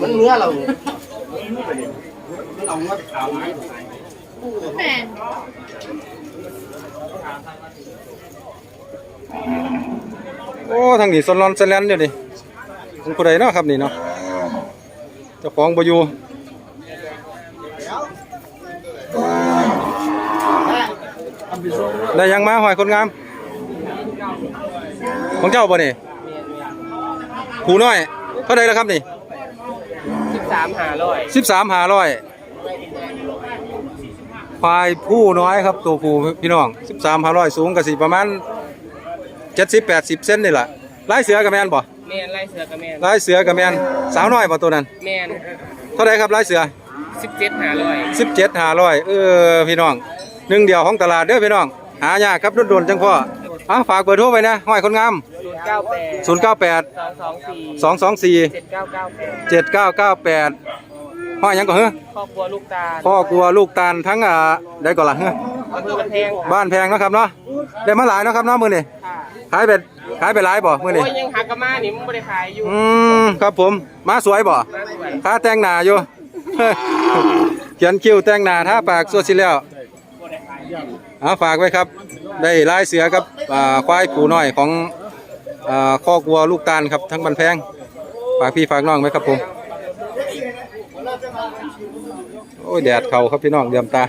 มันเนื้อเราแม่โอ้ทางนี้สนลอนสแลนอยู่นี่ของผู้ใดเนาะครับนี่เนาะเจ้าของบอยู่ได้ยังมาหอยคนงาม ของเจ้าบ่นี่ ผูน้อย เท่าใดแล้วครับนี่สิบสามหาร้อยสิบสามหาร้อยควายผู้น้อยครับ ตัวผู้พี่น้องสิบสามหาร้อยสูงกับสิประมาณเจ็ดสิบแปดสิบเซนนี่แหละลายเสือกับแมนบ่แมนไล่เสือกับแมนลายเสือกับแมนสาวน้อยบ่ตัวนั้นแมนเท่าไรครับลายเสือสิบเจ็ดหาร้อยสิบเจ็ดหาร้อยเออพี่น้องหนึ่งเดียวของตลาดเด้อพี่น้องหายากครับโดนๆจังพ่อ อะฝากเบอร์โทรไปนะห้อยคนงามศูนย์เก้าแปดศูนย์เก้าแปดสองสองสี่สองสองสี่เจ็ดเก้าเก้าแปดเจ็ดเก้าเก้าแปดห้อยหยังก็เฮ้อครอบครัวลูกตาลพ่อกลัวลูกตาลทั้งอ่าได้ก่อนละเฮ้ออำเภอบันแพงบ้านแพงเนาะครับเนาะได้มาหลายเนาะครับเนาะมื้อนี้ค่ะขายเป็ดขายไปหลายบ่มื้อนี้โอ้ยยังหักกระมานี่มึงไม่ได้ขายอยู่อืมครับผมมาสวยบ่มาสวยค่าแต่งหน้าอยู่ เขียนคิ้วแต่งหน้าทาปากสวดสิแล้วเอาฝากไว้ครับ ได้ลายเสือกับอ่าควายผูน้อยของอ่าคอกวัวลูกตาลครับทั้งบันแพงฝากพี่ฝากน้องไว้ครับผมโอ้ยแดดเข้าครับพี่น้องเดือมตา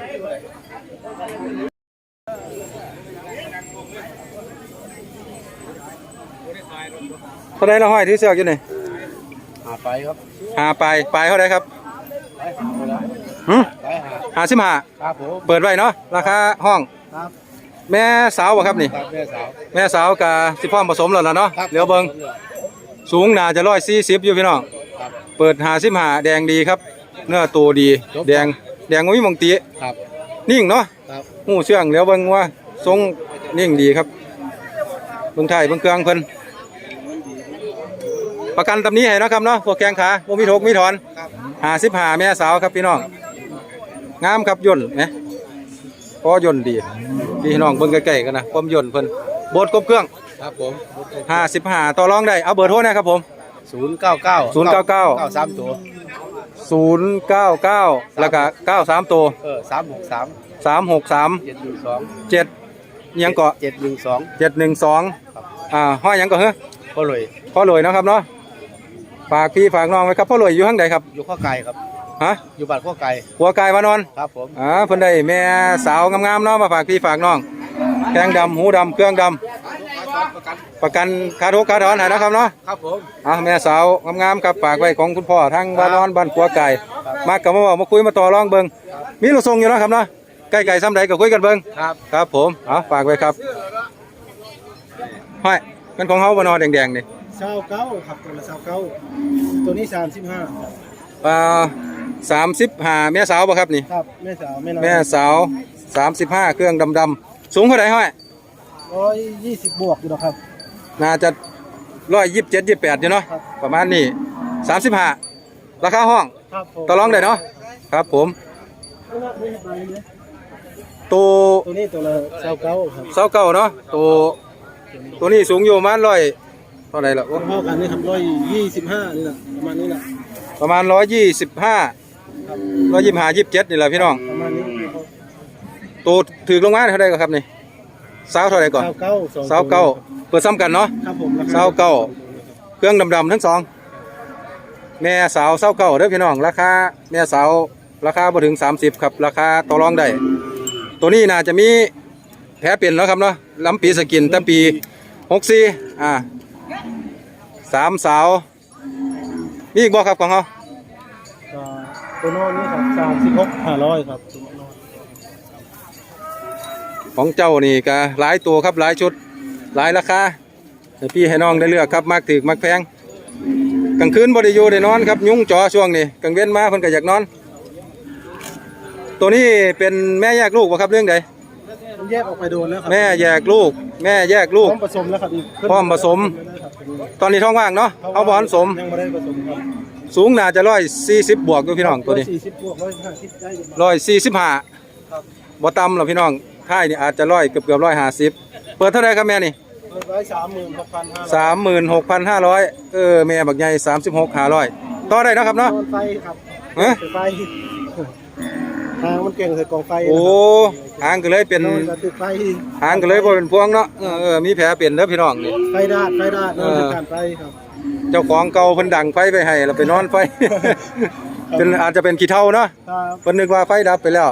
เท่าไรละห้อยที่เสือกอยู่นี่หาไปครับหาไปไปเท่าไรครับหืมไปหาหาสิบห้าครับผมเปิดไว้เนาะราคาห้องครับ แม่สาวบ่ครับนี่ ครับแม่สาวแม่สาวกับสิพร้อมผสมแล้วล่ะเนาะครับเหลียวเบิงสูงน่าจะร้อยสี่สิบอยู่พี่น้อง ครับ เปิดหาสิบห้าแดงดีครับ เนื้อตัวดี ครับ แดงแดงบ่มีหมองตีครับนิ่งเนาะครับหูเชื่องเหลียวเบิงว่าทรงนิ่งดีครับเบิ่งไทยเบิ่งเครื่องเพิ่นประกันตำนี้ให้เนาะครับเนาะพวกแข้งขาบ่มีทกมีถอนครับหาสิบหาแม่สาวครับพี่น้องงามครับย่นนะ พอย่นดีพี่น้องเบิ่งใกล้ๆกันนะความย่นเพิ่นโบดครบเครื่องครับผมห้าสิบห้าต่อรองได้เอาเบอร์โทรนะครับผมศูนย์เก้าเก้าศูนย์เก้าเก้าเก้าสามตัวศูนย์เก้าเก้าแล้วก็เก้าสามตัวเออสามหกสามสามหกสามเจ็ดหนึ่งสองเจ็ดยังเกาะเจ็ดหนึ่งสองเจ็ดหนึ่งสองอ่าห้อยยังเกาะเฮ้อก็เลยพ่อรวยเนาะครับเนาะฝากพี่ฝากน้องไว้ครับพ่อรวยอยู่ข้างใดครับอยู่ข้อไก่ครับ ฮะอยู่บ้านข้อไก่หัวกายมานอนครับผมอ่าเพิ่นได้แม่สาวงามๆเนาะมาฝากพี่ฝากน้องแข้งดำหูดำเครื่องดำประกันคาทุกคาถอนให้นะครับเนาะครับผมอ่าแม่สาวงามๆครับฝากไว้ของคุณพ่อทั้งบ้านนอนบ้านขัวไก่มากับมาบอกมาคุยมาต่อรองเบิงมีลูกทรงอยู่เนาะครับเนาะใกล้ๆซ้ำใดก็คุยกันเบิงครับครับผมเอาฝากไว้ครับห้อยมันของเฮาบ่นอนแดงๆนี่เศร้าเก้าครับตัวละเศร้าเก้าตัวนี้สามสิบห้าอ่า สามสิบห้าแม่สาวบ่ครับนี่ ครับแม่สาวแม่น้อยแม่สาวสามสิบห้าเครื่องดำๆสูงเท่าไหร่ห้อยร้อยยี่สิบบวกอยู่หรอกครับ น่าจะร้อยยี่สิบเจ็ดยี่สิบแปดอยู่เนาะครับ ประมาณนี้สามสิบห้าราคาห้องครับผมต่อรองได้เนาะครับผมไม่ว่าไม่ไปเลยตัวตัวนี้ตัวละเศร้าเก้าครับเสาเก่าเนาะตัวตัวนี้สูงอยู่ประมาณร้อยเท่าไหร่ละ พอๆกันนี่ครับร้อยยี่สิบห้านี่แหละประมาณนี้แหละประมาณร้อยยี่สิบห้าค รับร้อยยี่สิบห้ายี่สิบเจ็ดนี่แหละพี่น้องประมาณนี้ครับตัวถือลงมาเท่าไหร่ครับนี่สาวเท่าไหร่ก่อนเศร้าเก้าสองสาวเก่าเปิดซ้ำกันเนาะครับผมราคเศร้าเก้าเครื่องดำๆทั้งสองแม่สาวเสาเก่าเด้อพี่น้องราคาแม่สาวราคาบ่ถึง30ครับ ราคาต่อรองได้ตัวนี้น่าจะมีแผลเป็นแล้วครับเนาะลำปีสกินแต่ปี64อ่าสามสาวมีอีกบ่ครับของเขาอ่า ตัวโน้นนี่ครับสามสิบหกห้าร้อยครับตัวโน้นของเจ้านี่ก็หลายตัวครับหลายชุดหลายราคาให้พี่ให้น้องได้เลือกครับมักถึกมักแพงกลางคืนบ่ได้อยู่ได้นอนครับ ยุงจ่อช่วงนี้กลางเว้นมาเพิ่นก็อยากนอน ตัวนี้เป็นแม่แยกลูกบ่ครับเรื่องใดมันแยกออกไปโดนแล้วครัแม่แยกลูก แม่แยกลูพก ร้อมผสมแล้วครับอีกพร้อมผสม ตอนนี้ท้องว่างเนาะเอาบอลสมยังไม่ได้ผสมครับ สูงน่าจะร้อยสี่สิบบวกอยู่พี่น้องตัวนี้สี่สิบบวกร้อยห้าสิบได้อยู่ร้อยสี่สิบห้าครับบ่ต่ำหรอกพี่น้องท้ายนี่อาจจะร้อยเกือบเกือบร้อยห้าสิบเปิดเท่าไรครับแม่นี่เเปิดไว้สามหมื่นหกพันห้าสามหมื่นหกพันห้าร้อยเออแม่บักใหญ่สามสิบหกห้าร้อยต่อได้นะครับเนาะนอนไฟครับฮะไฟทางมันเก่งใส่กองไฟโอ้หางก็เลยเป็นนอนกับติดไฟหางก็เลยบ่เป็นพวงเนาะเออเออมีแผลเป็นเด้อพี่น้องนี่ไฟดาดไฟดาดนอนกับการไฟครับ เจ้าของเก่าเพิ่นดังไฟไปให้เราไปนอนไฟ เป็นอาจจะเป็นขี้เท่าเนาะครับเพิ่นนึกว่าไฟดับไปแล้ว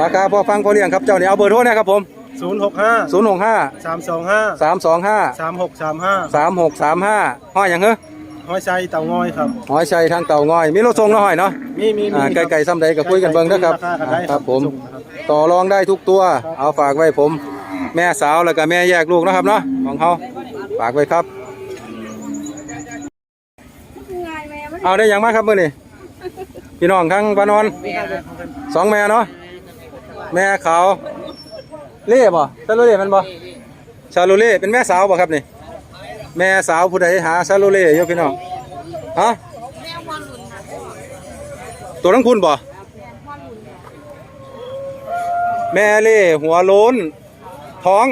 ราคาพอฟังพอเลี้ยงครับเจ้านี่เอาเบอร์โทรนะครับผมศูนย์หกห้า065 สามสองห้า325 สามหกสามห้า3635ห้อยหยังเหรอห้อยใจเต่างอยครับหอยชัยทางเต่างอย มีรถส่งเนาะหอยเนาะ มีมีมีอ่าไก่ๆซ้ำใดก็คุยกันเบิ่งเด้อครับาคากันได้ครับผม ส่งนะครับต่อรองได้ทุกตัวครับเอาฝากไว้ผม แม่สาวแล้วก็แม่แยกลูกนะครับเนาะของเขาฝากไว้ครับ เอาได้ยังมาครับมื้อนี้พี่น้องทั้งบ้านนอนสองแม่เนาะแม่ขาวเล่บ่ซาโลเล่มันบ่ชาโลเล่เป็นแม่สาวบ่ครับนี่แม่สาวผู้ใดหาชาโลเล่อยู่พี่น้องฮะตัวทั้งคุณบ่แม่เล่หัวโล้นท้อง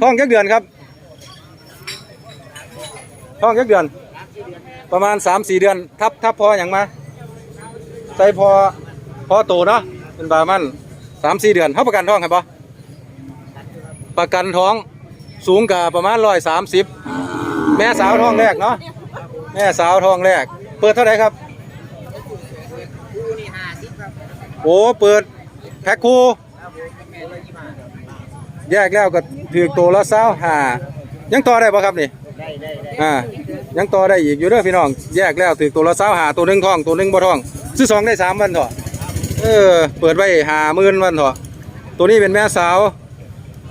ท้องยักเดือนครับท้องยักเดือน ประมาณสามสี่เดือน ทับทับพออย่างมาใส่พอพอโตเนาะเป็นประมาณสามสี่เดือนเขาประกันท้องครับปะประกันท้องสูงกับประมาณร้อยสามสิบแม่สาวท้องแรกเนาะแม่สาวท้องแรก เปิดเท่าไหร่ครับโอ้เปิดแพ็คคู่แยกแล้วก็ถือตัวละเศร้าหายังต่อได้ปะครับนี่ อ่ายังต่อได้อีกอยู่เด้อพี่น้อง แยกแล้วถือตัวละเศร้าหาตัวหนึ่งทองตัวหนึ่งบ่ทอง ซื้อสองได้สามวันเถอะเออ เปิดไว้หาหมื่นวันเถอะตัวนี้เป็นแม่สาว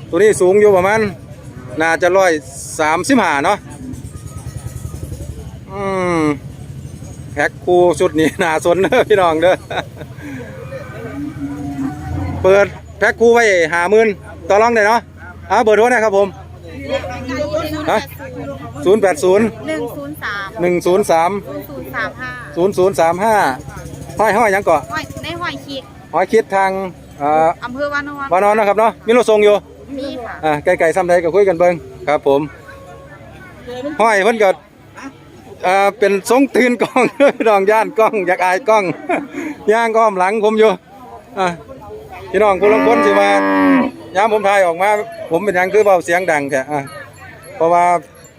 ตัวนี้สูงอยู่ประมาณน่าจะร้อยสามสิบห้าเนาะอืมแพ็คคู่ชุดนี้น่าสนเด้อพี่น้องเด้อเปิดแพ็คคู่ไว้หาหมื่นต่อรองได้เนาะเอาเบอร์โทรนะครับผมฮะ ศูนย์แปดศูนย์หนึ่งศูนย์สามหนึ่งศูนย์สามศูนย์สามห้าศูนย์ศูนย์สามห้าห้อยห้อยหยังเกาะห้อยในห้อยคิดห้อยคิดทางเอ่ออำเภอวานอนวานอนนะครับเนาะมีรถส่งอยู่มีค่ะอ่าไก่ๆซ้ำใดก็คุยกันเบิ่งครับผมห้อยเพิ่นก็อ่าเป็นทรงตีนกล้องพี่น้องย่านกล้องอยากอายกล้องย่างก้อมหลังผมอยู่อ่าพี่น้องผู้ลางคนสิว่ายามผมถ่ายออกมา ผมเป็นหยังคือเบาเสียงดังแท้อ่าเพราะว่า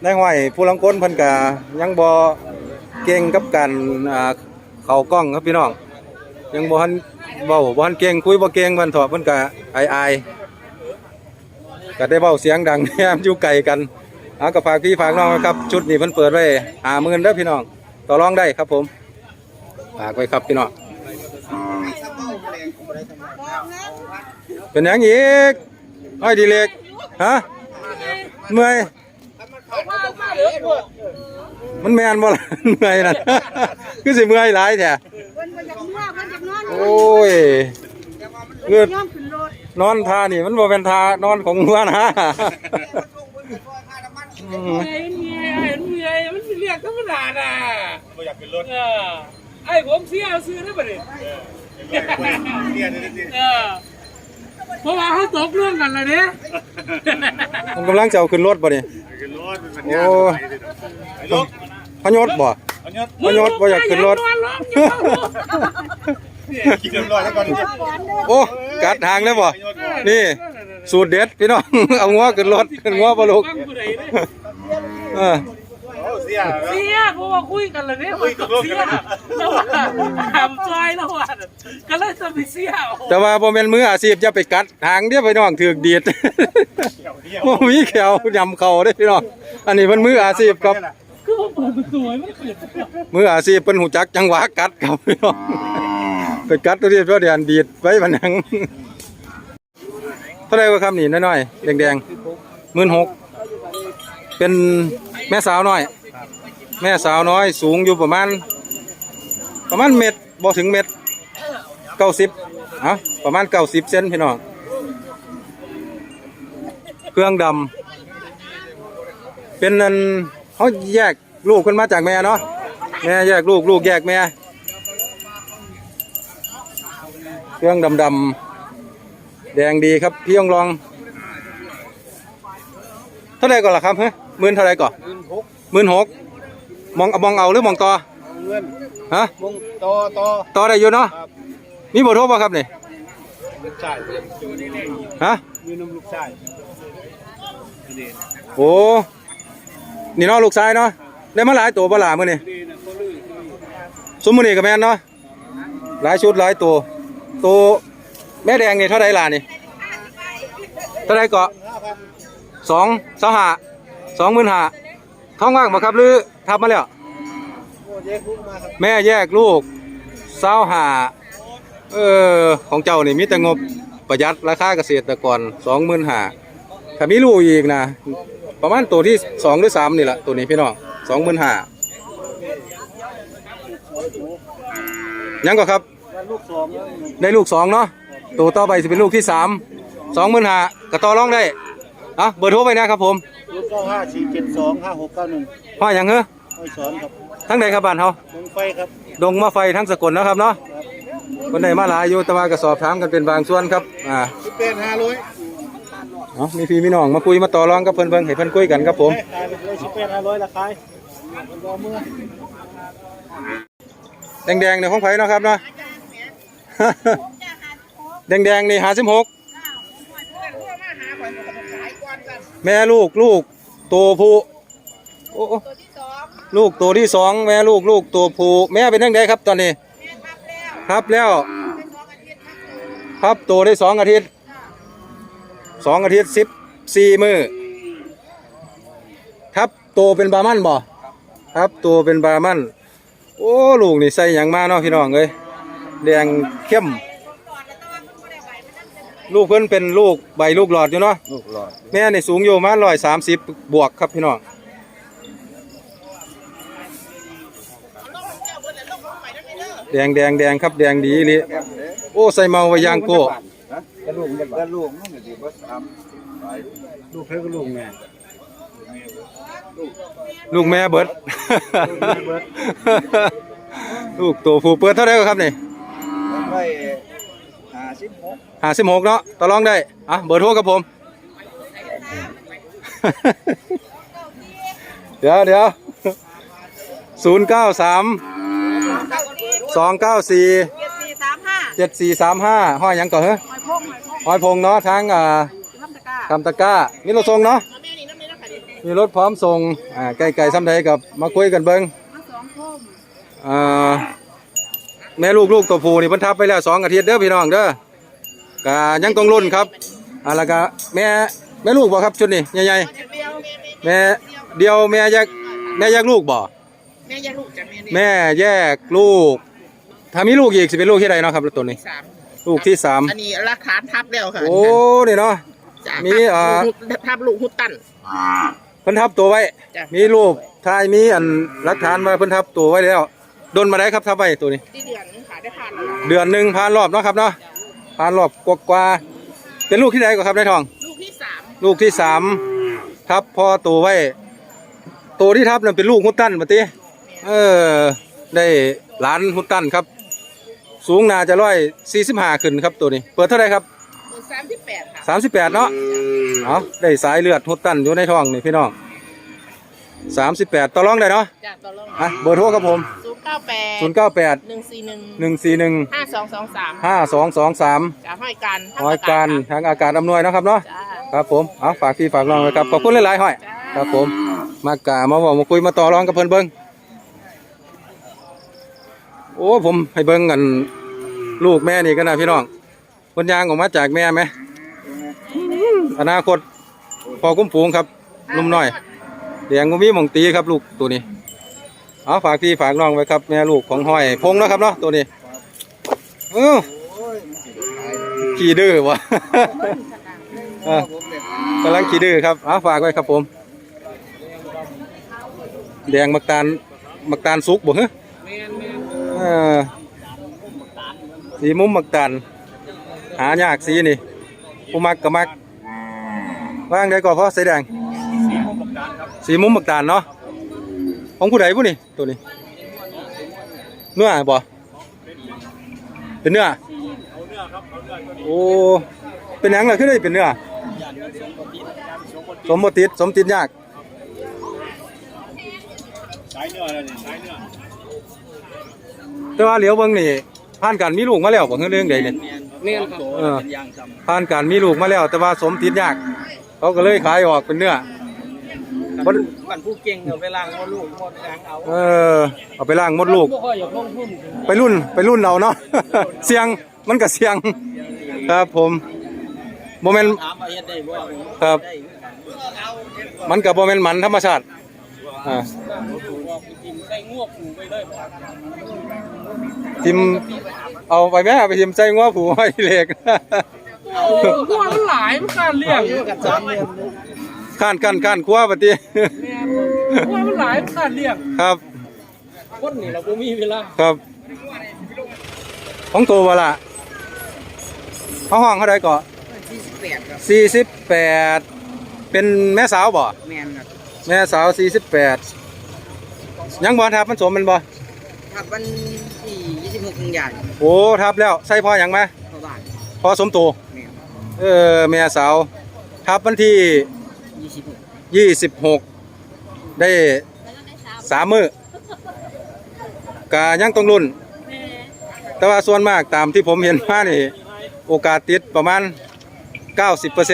ในห้อยผู้ลังคนเพิ่นก็ยังบ่เก่งกับการอ่าเข้ากล้องครับพี่น้อง ยังบ่ทันเว้าบ่ทันเก่งคุยบ่เก่งมันถอะเพิ่นก็อายๆก็ได้เว้าเสียงดังแยมอยู่ไกลกันเอาก็ฝากพี่ฝากน้องนะครับ ชุดนี้เพิ่นเปิดไว้50,000เด้อพี่น้อง ต่อรองได้ครับผมฝากไว้ครับพี่น้องเป็นหยังอีกอ้อยดีเล็กฮะเมื่อย มันแมนบ่ล่ะเมื่อยนั่นคือสิเมื่อยหลายแท้เพิ่นบ่อยากนอนเพิ่นอยากนอนโอ้ยเงือดย่อมขึ้นรถนอนทานี่ มันบ่เป็นทานอนของหัวนะอืมเมียเมียเมียมันสิเรียกธรรมดาน่ะบ่อยากขึ้นรถเออไอ้ผมเสียซื้อได้บ่เนี่ยเออ เพราะว่าเขาตกเรื่องกันแล้วเนี่ยมันกำลังจะเอาขึ้นรถบ่นี่โอ้พยศบ่พยศบ่อยากขึ้นรถโอ้กัดทางแล้วบ่นี่สูตรเด็ดพี่น้องเอางัวขึ้นรถขึ้นงัวบ่ลูก เออเสียเพราะว่าคุยกันแล้วเนี่ยคุยกับเสียแล้วว่าถามจอยแล้วว่าก็เลยจะไปเสียแต่ว่าบ่แม่นมืออาชีพอย่าไปกัดทางเดี๋ยวพี่น้องถูกดีดบ่มีแขวยำเข่าเด้อพี่น้องอันนี้เพิ่นมืออาชีพครับคือว่าเปิดประตูให้มันขึ้นมืออาชีพเพิ่นหูจักจังหวะกัดครับพี่น้องไปกัดตัวนี้ตัวเดียนดีดไว้บันหังเท่าไหร่ก็ครับนี่น้อยๆแดงๆ16,000เป็นแม่สาวน้อย แม่สาวน้อยสูงอยู่ประมาณ ประมาณเม็ดบ่ถึงเม็ดเก้าสิบอะประมาณเก้าสิบเซนพี่น้องเครื่องดำเป็นนันเขาแยกลูกขึ้นมาจากแม่เนาะแม่แยกลูกลูกแยกแม่เครื่องดำดำๆแดงดีครับพี่ยองลอง เท่าไรก่อนล่ะครับเฮ้ยหมื่นเท่าไรก่อนเงินหกหมื่นหก มองมองเอาหรือมองต่อเงินฮะมงต่อต่อต่อได้อยู่เนาะครับมีเบอร์โทรป่ะครับนี่ลูกชายฮะยืนนำลูกชายโอ้นี่เนาะลูกชายเนาะได้มาหลายตัวบ่หลามื้อนี่สมมุตินี่ก็แม่นเนาะหลายชุดหลายตัวตัวแม่แดงนี่เท่าไหร่ล่ะนี่เท่าไหร่เกาะสองสองห้าสองหมื่นห้า ท้องว่างบ่ครับหรือทับมาแล้วแม่แยกลูกเศร้าหาเออของเจ้านี่มีแต่งบประหยัดราคาเกษตรกรสองหมื่นหาถ้ามีลูกอีกนะ ประมาณตัวที่สองหรือสามนี่แหละตัวนี้พี่น้องสองหมื่นหายังก็ครับได้ลูกสองเนาะตัวต่อไปจะเป็นลูกที่สามสองหมื่นหากระต่อร้องได้อะเบอร์โทรไปนะครับผม ลูกเก้าห้าสี่เจ็ดสองห้าหกเก้าหนึ่งพ่ออย่างเฮ้อห้อยสอนครับทั้งใดครับบ้านเฮาลงไฟครับดงมาไฟทั้งสกลนะครับเนาะคนใดมาหลายอยู่แต่ว่าก็สอบถามกันเป็นบางส่วนครับอ่าสิบเป็นห้าร้อยเนาะมีพี่มีน้องมาคุยมาต่อรองกับเพิ่นเบิ่งให้เพิ่นคุยกันครับผมขายไปเลยสิบเป็นห้าร้อยละขายรอเมื่อแดงๆเนี่ยของไผเนาะครับเนาะ แดงๆนี่56 แม่ลูกลูกตัวผู้โอ้โอ้ลูกตัวที่สองแม่ลูกลูกตัวผู้แม่เป็นจังไดครับ ตอนนี้ครับแล้วครับตัวได้สองอาทิตย์สองอาทิตย์สิบสี่มือครับตัวเป็นบามันบ่ครับตัวเป็นบามัน โอ้ ลูกนี่ใส่หยังมาเนาะพี่น้องเอ้ยแดงเข้ม ลูกเพิ่นเป็นลูกใบลูกหลอดอยู่เนาะลูกหลอดแม่นี่สูงอยู่ประมาร้อยสามสิบบวกครับพี่น้องแดงแดงแดงครับแดงดีอีหลิโอ้ใส่เมาไว้ยางโก้กระลูกกระลูกมันก็สิบ่ซ้ำลูกเพิ่นก็ลูกแม่ลูกแม่เบิดแม่เบิดลูกตัวผู้เปิดเท่าไหร่ครับนี่ไว้ห้าสิบหก ห้าสิบหกเนาะต่อรองได้ อะ เบอร์โทรกับผม เดี๋ยวเดี๋ยวศูนย์เก้าสามสองเก้าสี่เจ็ดสี่สามห้าเจ็ดสี่สามห้าห้อยหยังก่อนเหรอหอยพงหอยพงห้อยพงเนาะทางอ่าทำตะกร้าคำตะกร้ามีรถส่งเนาะมีรถพร้อมส่งอ่าใกล้ๆซ้ำใดกับมาคุยกันเบิ้งมาสองพมอ่าแม่ลูกลูกตัวผู้นี่เพิ่นทับไปแล้วสองอาทิตย์เด้อพี่น้องเด้อ กะยังต้องรุ่นครับอ่าแล้วก็แม่แม่ลูกบ่ครับชุดนี้ใหญ่ๆแม่เดียวแม่แยกแม่แยกลูกบ่แม่ยาลูกจ้ะแม่นี่แม่แยกลูก ถ้ามีลูกอีกสิเป็นลูกที่ใดเนาะครับตัวนี้สามลูกที่สามอันนี้ราคาทับแล้วค่ะโอ้นี่เนาะจ้ะมีเอ่อทับลูกหุดตันเพิ่นทับตัวไว้จ้ะมีรูปถ่ายมีอันหลักฐานมาเพิ่นทับตัวไว้แล้วโดนมาได้ครับทับไว้ตัวนี้ที่เดือนนึงค่ะได้ผ่านแล้วเดือนหนึ่งผ่านรอบเนาะครับเนาะ ผ่านรอบกว่าๆเป็นลูกที่ใดก็ครับนายทอง ลูกที่สามลูกที่สามทับพ่อตัวไว้ตัวที่ทับนั่นเป็นลูกฮุตตันมาติเออ ได้หลานฮุตตันครับ สูงนาจะร้อยสี่สิบห้าขึ้นครับตัวนี้ เปิดเท่าไหรครับสามที่แปดสามสิบแปดเนาะเอาได้สายเลือดฮุตตันอยู่ในท้องนี่พี่น้องสามสิบแปดต่อรองได้เนาะจากตอนลงอะเบอร์โทรครับผมศูนย์ เก้าแปดศูนย์เก้าแปดหนึ่งสี่หนึ่งหนึ่งสี่หนึ่งห้าสองสองสามห้าสองสองสามจะห้อยกันห้อยการทางอากาศอำนวยเนาะครับเนาะจ้าครับผมเอาฝากพี่ฝากน้องไว้ครับขอบคุณหลายๆห้อยจ้าครับผมมากามาบอกมาคุยมาต่อรองกับเพิ่นเบิ้งโอ้ผมให้เบิ้งกันลูกแม่นี่กันนะพี่น้องเพิ่นยางออกมาจากแม่ไหมอนาคตพอคุ้มฝูงครับนุ่มน้อยเดียงก็มีหมองตีครับลูกตัวนี้ เอาฝากพี่ฝากน้องไว้ครับแม่ลูกของห้อยพงเนาะครับเนาะตัวนี้เออขี่ดื้อวะกำลังขี่ดื้อครับเอาฝากไว้ครับผม แดงมักตาลมักตาลสุกบ่ฮะเออสีมุมมักตาลหายากสีนี่ผู้มักก็มักว่างได้ก็เพราะสีแดงสีมุมมักตาลเนาะ ของผู้ใดผู้นี่ตัวนี้เนื้อบ่เป็นเนื้อโอ้เป็นหยังล่ะคือได้เป็นเนื้อสมบ่ติดสมติดยากสายเนื้อแล้วนี่สายเนื้อแต่ว่าเหลียวเบิ่งนี่ผ่านการมีลูกมาแล้วบ่คือเรื่องใดเนี่ยเมียนครับเออผ่านการมีลูกมาแล้ว แต่ว่าสมติดยาก เขาก็เลยขายออกเป็นเนื้อ บ่ มันผู้เก่งเอาไปล้างมดลูกมดล้างเอาเออ เอาไปล้างมดลูก บ่ค่อยอยากลงทุนไปรุ่นไปรุ่นเอาเนาะ เสียงมันก็เสียง ครับผมโมเมน ถามว่าเฮ็ดได้บ่ครับมันกับโมเมนหมันธรรมชาติอ่ากินใส่งวกผูไปเลยทิมเอาไปแม่ไปทิมใส่งัวผูไว้เหล็ก โอ้หัวมันหลายมันการเลี้ยง ข้านกันข้านครัวปฏิแม่หัวมันหลายมันการเลี้ยงครับ คนนี่เราบ่มีเวลาครับ ของตัววะละเขาห้องเขาได้ก่อ48ครับสี่สิบแปดเป็นแม่สาวบ่แม่นครับแม่สาวสี่สิบแปดยังบ่ทับมันสมมันบ่ครับวันที่26กันยายนโอ้ทับแล้วใส่พออย่างไหมพ่อบ้านพอสมตัวแม่นเออแม่สาวทับวันที่ 26ยี่สิบหกได้สามมือกายังต้องรุ่น แต่ว่าส่วนมากตามที่ผมเห็นมานี่ โอกาสติดประมาณ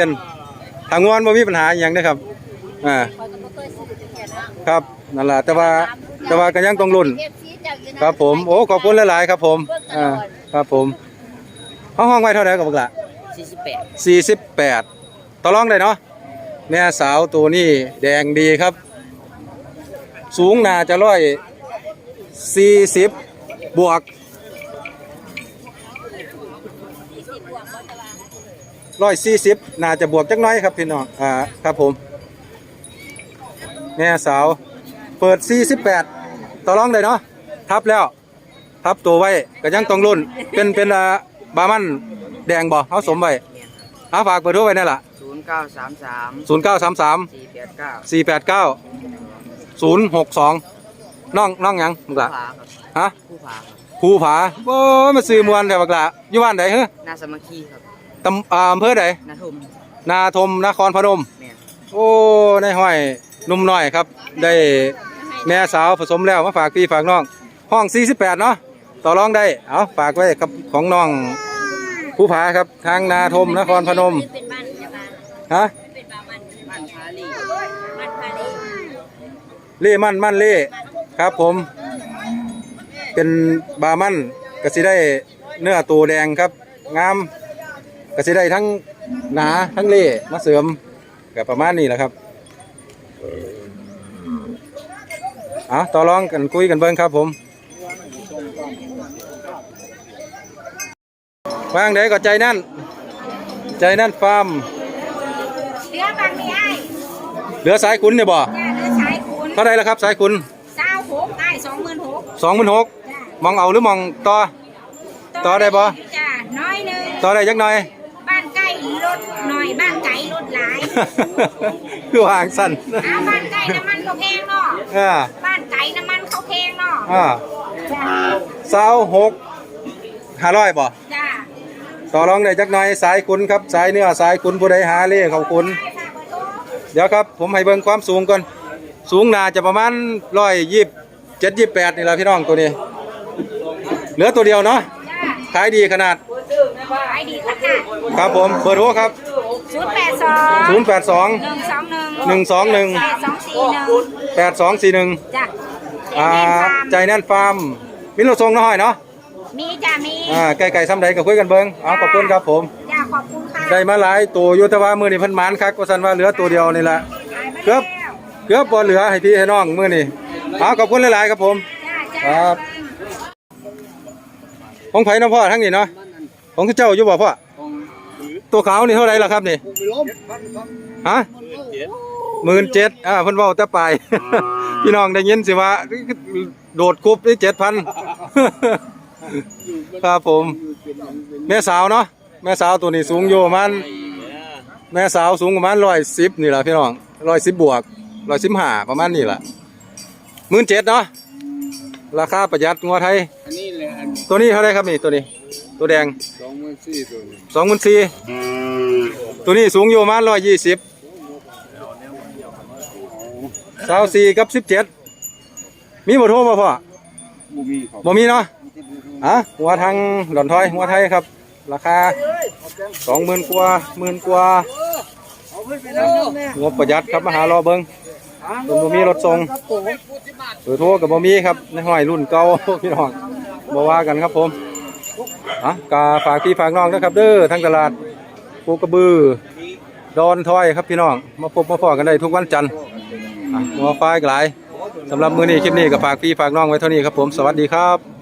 90%ทางงอนบ่มีปัญหาอหย่างนะครับ อ่า ครับ นั่นแหละแต่ว่าแต่ว่าก็ยังต้องรุ่น ครับผม โอ้ ขอบคุณหลาย ๆ ครับผม อ่า ครับผมห้องห้องไว้เท่าไหร่กับบักละ48 48ต่อรองได้เนาะ แม่สาวตัวนี้แดงดีครับ สูงนาจะร้อยสี่สิบบวกร้อยสี่สิบน่าจะบวกจักน้อยครับพี่น้องอ่าครับผม แม่สาว เปิด48ต่อรองได้เนาะทับแล้ว ทับตัวไว้ก็ยังต้องรุ่น เป็นเป็นอ่าบามันแดงบ่เขาสมไว้เอาฝากเบอร์โทรไว้นั่นล่ะ 0933ศูนย์เก้าสามสาม489สี่แปดเก้าศูนย์หกสองน้องน้องหยังบักละผาครับฮะผู้ผาครับภูผาโอ้มาซื้อมวนแต่บักละอยู่บ้านไหนเฮ้อนาสามัคคีครับตำอ่าอำเภอไหนนาทมนาทมนครพนม แม่นโอ้ในห้อยหนุ่มน้อยครับ ได้แม่สาวผสมแล้วมาฝากพี่ฝากน้อง ห้อง 48 เนาะต่อรองได้ เอาฝากไว้กับของน้องภูผาครับ ทางนาทมนครพนม เป็นบ้านใช่ปะ ฮะเป็นบ้านมันบ้านพาลีบ้านพาลีเล่มั่นมั่นเล่ครับผม เป็นบามั่นก็สิได้เนื้อตัวแดงครับ งามก็สิได้ทั้งหนาทั้งเล่มาเสริมก็ประมาณนี้แหละครับเอาต่อรองกันคุยกันเบิ้งครับผมวางไดก็ใจนั่น ใจนั่นฟาร์ม เรือบางมีไอ้ เหลือสายคุณเนี่ยบ่จ้าเรือชายคุณเท่าไรแล้วครับสายคุณเศร้าหกไอ้สองหมื่นหกสองหมื่นหกมองเอาหรือมองต่อ ต่อได้บ่ จ้าน้อยหนึ่งต่อได้จักหน่อย บ้านใกล้รถหน่อยบ้านไกลรถหลายคือวางสั้นอ้าวบ้านไกลน้ำมันเขาแพงเนาะอ่าบ้านไกลน้ำมันเขาแพงเนาะอ่าจ้าสาวหกห้าร้อยบ่ จ้าต่อรองได้จักหน่อยสายคุณครับสายเนื้อสายคุณผู้ใดหาเล่เขาคุณไปฝาก เบอร์โทรเดี๋ยวครับผมให้เบิ่งความสูงก่อน สูงน่าจะประมาณร้อยยี่สิบเจ็ดยี่แปดนี่แหละพี่น้องตัวนี้ เหลือตัวเดียวเนาะจ้าขายดีขนาด ขายดีค่ะจ้าครับผมเบอร์โทรครับ ศูนย์แปดสองศูนย์แปดสองหนึ่งสองหนึ่งหนึ่งสองหนึ่ง แปดสองสี่หนึ่งแปดสองสี่หนึ่งจ้าอ่าใจใจแน่นฟาร์มมิโลทรงน้อยเนาะมีจ้ามีอ่าไก่ไก่ซ้ำใดก็คุยกันเบิ้งเอาขอบคุณครับผม จ้าขอบคุณค่ะ ได้มาหลายตัวอยู่แต่ว่ามือนี่เพันหมานคักว่าสันว่าเหลือตัวเดียวนี่แหละขายมาเกือบแล้วเกือบบ่เหลือให้พี่ให้น้องมือนี่เอาขอบคุณหลายๆครับผมจ้าจ้าครับ ของไผ่น้องพ่อทั้งนี้เนาะของเจ้าอยู่บ่พ่อตัวขาวนี่เท่าไหร่ล่ะครับนี่ฮะหมื่นเจ็ดอ่าเพิ่นเว้าแต่ปลายพี่น้องได้ยินสิว่า โดดกรุบได้เจ็ดพันครับผม แม่สาวเนาะ แม่สาวตัวนี้สูงอยู่ประมาณแม่สาวสูงประมาณร้อยสิบนี่แหละพี่น้องร้อยสิบบวกร้อยสิบห้าประมาณนี่แหละหมื่นเจ็ดเนาะราคาประหยัดงัวไทย อันนี้แหละอันตัวนี้เท่าไรครับนี่ตัวนี้ ตัวแดงสองหมื่นสี่ตัวนี้สองหมื่นสี่ตัวนี้สูงอยู่ประมาณร้อยยี่สิบสาวสี่กับสิบเจ็ดมีบ่โทรมาพ่อบ่มีครับ บ่มีเนาะอะหัวทางหล่อนทอยหัวไทยครับ ราคาสองหมื่นกว่าหมื่นกว่างบประหยัดครับมาหารอเบิงเพิ่นบ่มีรถส่งเบอร์โทรกับบ่มีครับในห้อยรุ่นเก่าพี่น้องบ่ว่ากันครับผมอะกาฝากพี่ฝากน้องนะครับ เด้อทางตลาดปูกระบือ ดอนทอยครับพี่น้อง มาพบมาพอกันได้ทุกวันจันทร์อะหัวไฟหลายสำหรับมื้อนี้คลิปนี้ก็ฝากพี่ฝากน้องไว้เท่านี้ครับผมสวัสดีครับ